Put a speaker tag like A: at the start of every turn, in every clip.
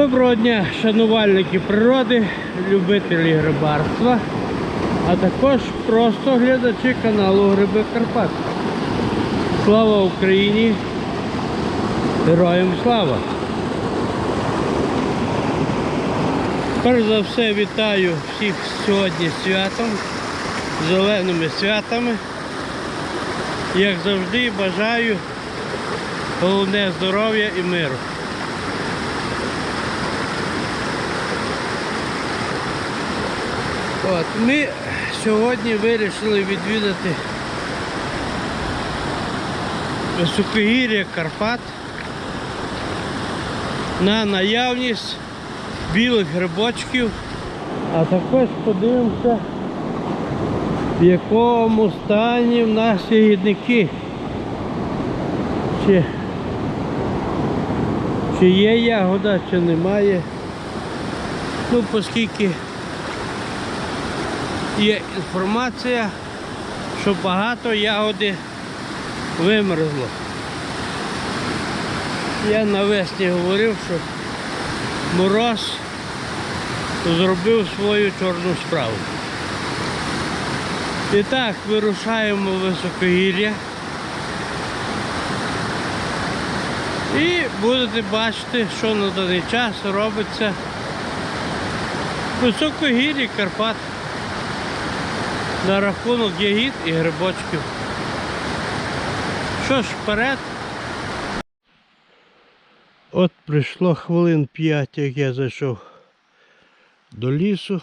A: Доброго дня, шанувальники природи, любителі грибарства, а також просто глядачі каналу Гриби Карпат. Слава Україні! Героям слава! Перш за все вітаю всіх сьогодні святом, зеленими святами. Як завжди бажаю головне здоров'я і миру. От, ми сьогодні вирішили відвідати високогір'я Карпат на наявність білих грибочків, а також подивимося, в якому стані в нас ягідники. Чи, чи є ягода, чи немає. Ну, оскільки є інформація, що багато ягоди вимерзло. Я навесні говорив, що мороз зробив свою чорну справу. І так, вирушаємо в високогір'я. І будете бачити, що на даний час робиться в високогір'ї Карпат на рахунок ягід і грибочків. Що ж, вперед. От прийшло хвилин 5, як я зайшов до лісу.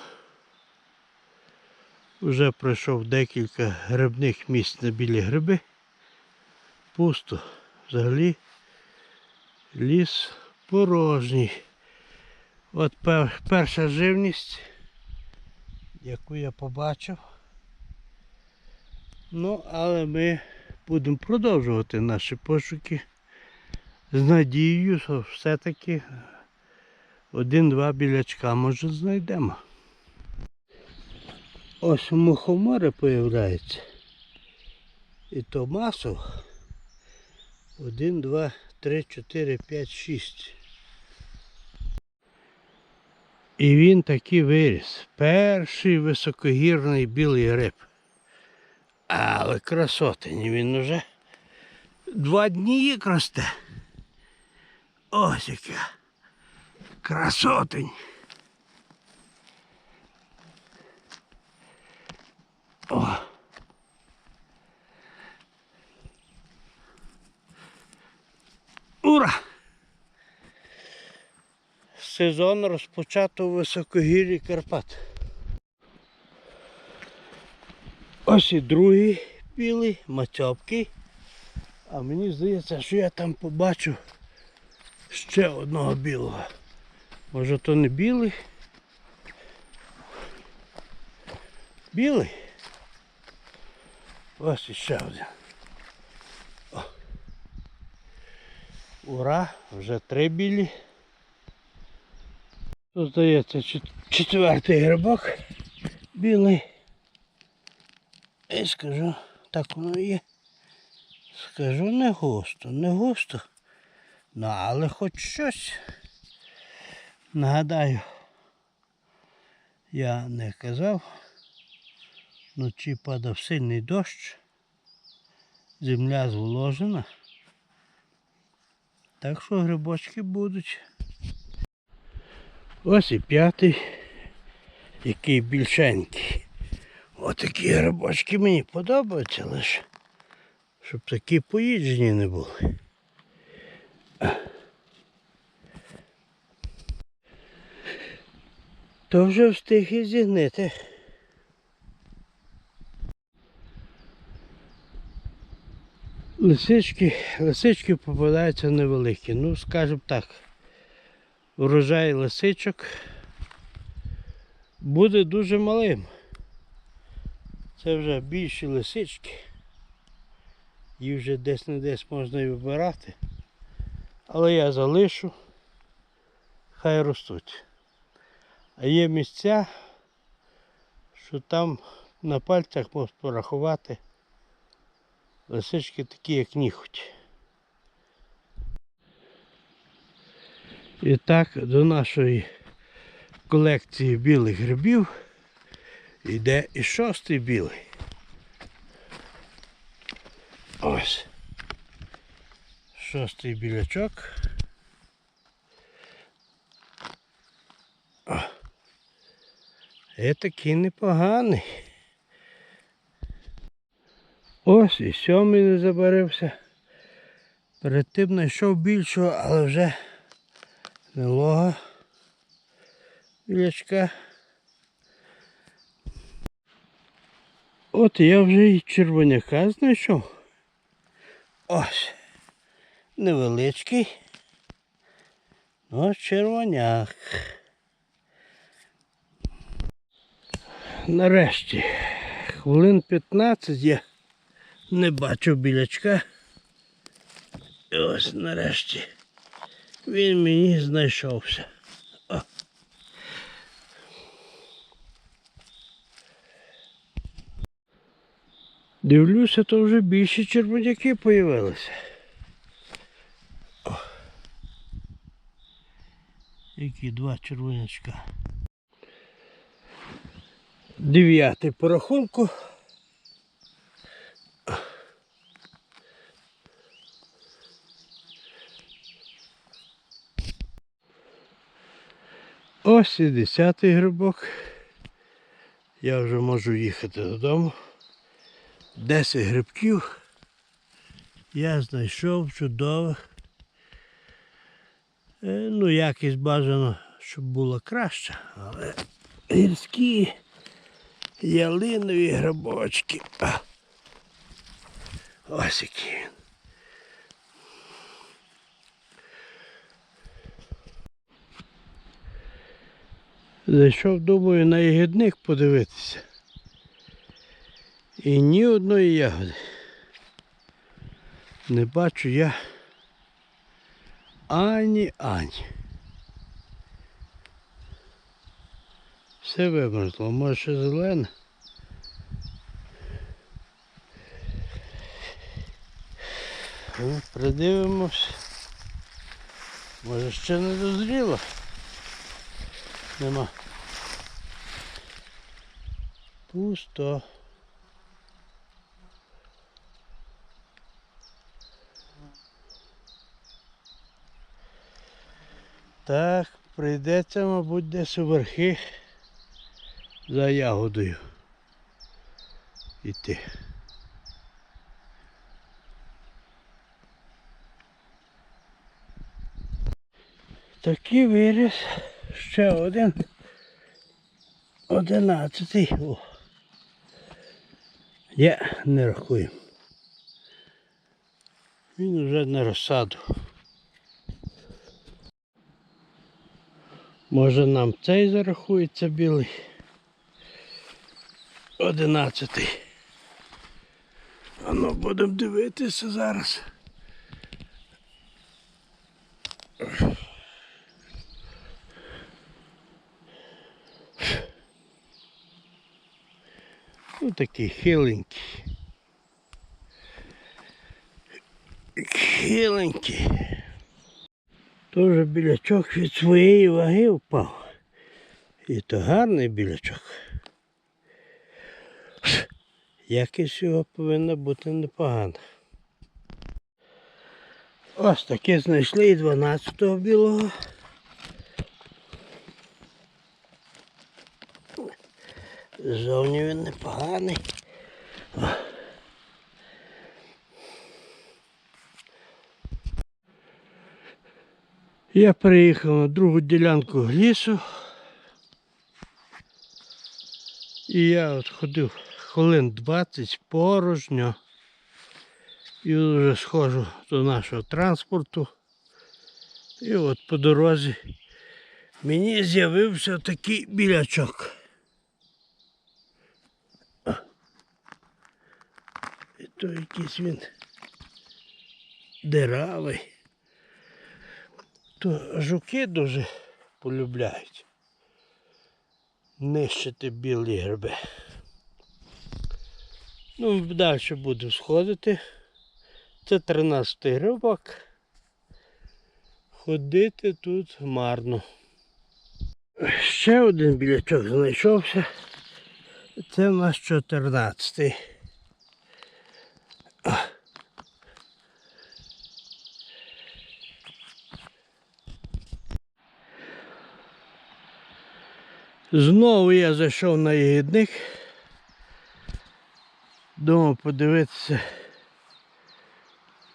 A: Вже пройшов декілька грибних місць на білі гриби. Пусто. Взагалі ліс порожній. От перша живність, яку я побачив. Ну, але ми будемо продовжувати наші пошуки з надією, що все-таки один-два білячка може знайдемо. Ось мухомори появляються. І то масово. Один, два, три, чотири, п'ять, шість. І він таки виріс. Перший високогірний білий гриб. Але красотень він уже два дні як росте. Ось яка. Красотень. О. Ура! Сезон розпочато у високогір'ї Карпат. Ось і другий білий, мацьопкий. А мені здається, що я там побачу ще одного білого. Може то не білий? Білий? Ось іще один. О. Ура, вже три білі. Тут здається четвертий грибок білий. І скажу, так воно є. Скажу не густо, не густо. Ну, але хоч щось. Нагадаю, я не казав, вночі падав сильний дощ, земля зволожена. Так що грибочки будуть. Ось і п'ятий, який більшенький. Отакі грибочки мені подобаються лише, щоб такі поїджені не були. То вже встиг і зігнити. Лисички, лисички попадаються невеликі. Ну, скажімо так, урожай лисичок буде дуже малим. Це вже більші лисички. Їх вже десь не десь можна і вибирати. Але я залишу, хай ростуть. А є місця, що там на пальцях можна порахувати лисички такі, як ніхоть. І так до нашої колекції білих грибів йде і шостий білий. Ось. Шостий білячок. О. Е такий непоганий. Ось і сьомий не забарився. Перед тим знайшов більшого, але вже милого білячка. От я вже і червоняка знайшов. Ось. Невеличкий. Ну, червоняк. Нарешті, хвилин 15 я не бачив білячка. І ось нарешті він мені знайшовся. Дивлюся, то вже більші червоняки появилися. Які два червонячка. Дев'ятий по рахунку. Ось і десятий грибок. Я вже можу їхати додому. Десять грибків я знайшов чудових. Е, Ну, якість бажано, щоб було краще, але гірські ялинові грибочки. Ось який він. Зайшов, думаю, на ягідник подивитися. І ні одної ягоди. Не бачу я ані ані. Все вимерзло, може ще зелене. Ну, Придивимось. Може ще не дозріло. Нема. Пусто. Так, прийдеться, мабуть, десь у верхи за ягодою іти. Такий виріс. Ще один. Одинадцятий. О. Я не рахую. Він вже на розсаду. Може нам цей зарахується білий. Одинадцятий. А ну будемо дивитися зараз. Ну такий хиленький. Хиленький. Тоже білячок від своєї ваги впав. І то гарний білячок. Якість його повинна бути непогана. Ось таке знайшли і 12-го білого. Зовні він непоганий. Я приїхав на другу ділянку лісу. І я от ходив хвилин 20 порожньо. І вже схожу до нашого транспорту. І от по дорозі мені з'явився такий білячок. І то якийсь він диравий. То жуки дуже полюбляють нищити білі гриби. Ну, далі буду сходити. Це 13 грибок. Ходити тут марно. Ще один білячок знайшовся. Це в нас 14. Знову я зайшов на ягідник. Думав подивитися,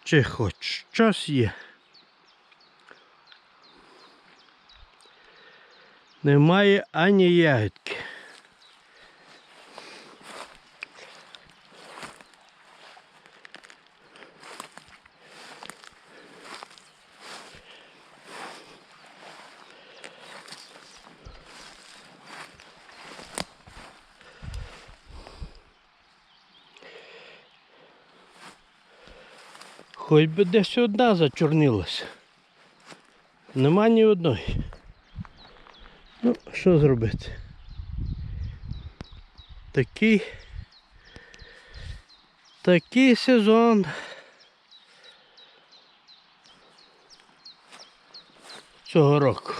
A: чи хоч щось є. Немає ані ягідки. Хоч би десь одна зачорнилася. Нема ні одної. Ну, що зробити? Такий. Такий сезон. Цього року.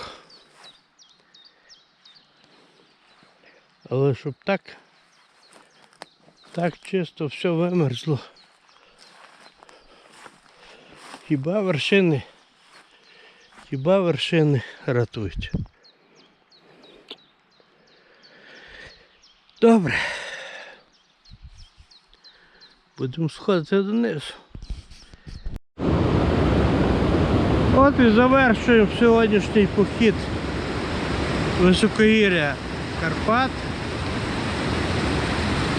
A: Але щоб так, так чисто все вимерзло. Хіба вершини, хіба вершини рятують. Добре. Будемо сходити донизу. От і завершуємо сьогоднішній похід високогір'я Карпат.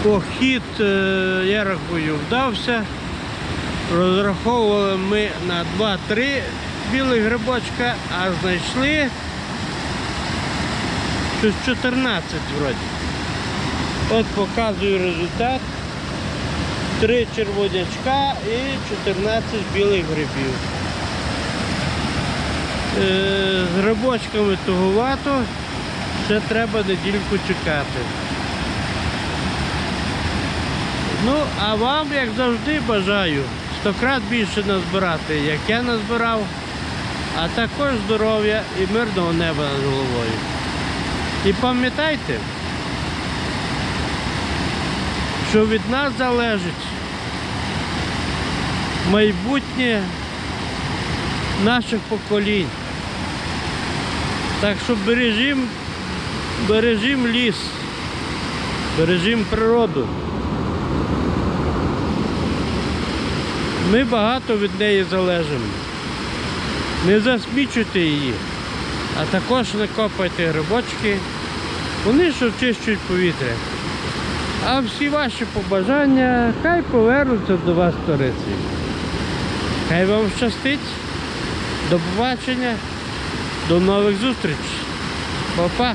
A: Похід, е, я рахую, вдався. Розраховували ми на 2-3 білих грибочка, а знайшли щось 14 вроді. От показую результат. Три червонячка і 14 білих грибів. Е, З грибочками туговато, ще треба недільку чекати. Ну, а вам, як завжди, бажаю стократ більше назбирати, як я назбирав, а також здоров'я і мирного неба над головою. І пам'ятайте, що від нас залежить майбутнє наших поколінь. Так що бережім, бережім ліс, бережім природу. Ми багато від неї залежимо. Не засмічуйте її, а також не копайте грибочки. Вони ж очищують повітря. А всі ваші побажання хай повернуться до вас сториці. Хай вам щастить. До побачення. До нових зустрічей. Па-па.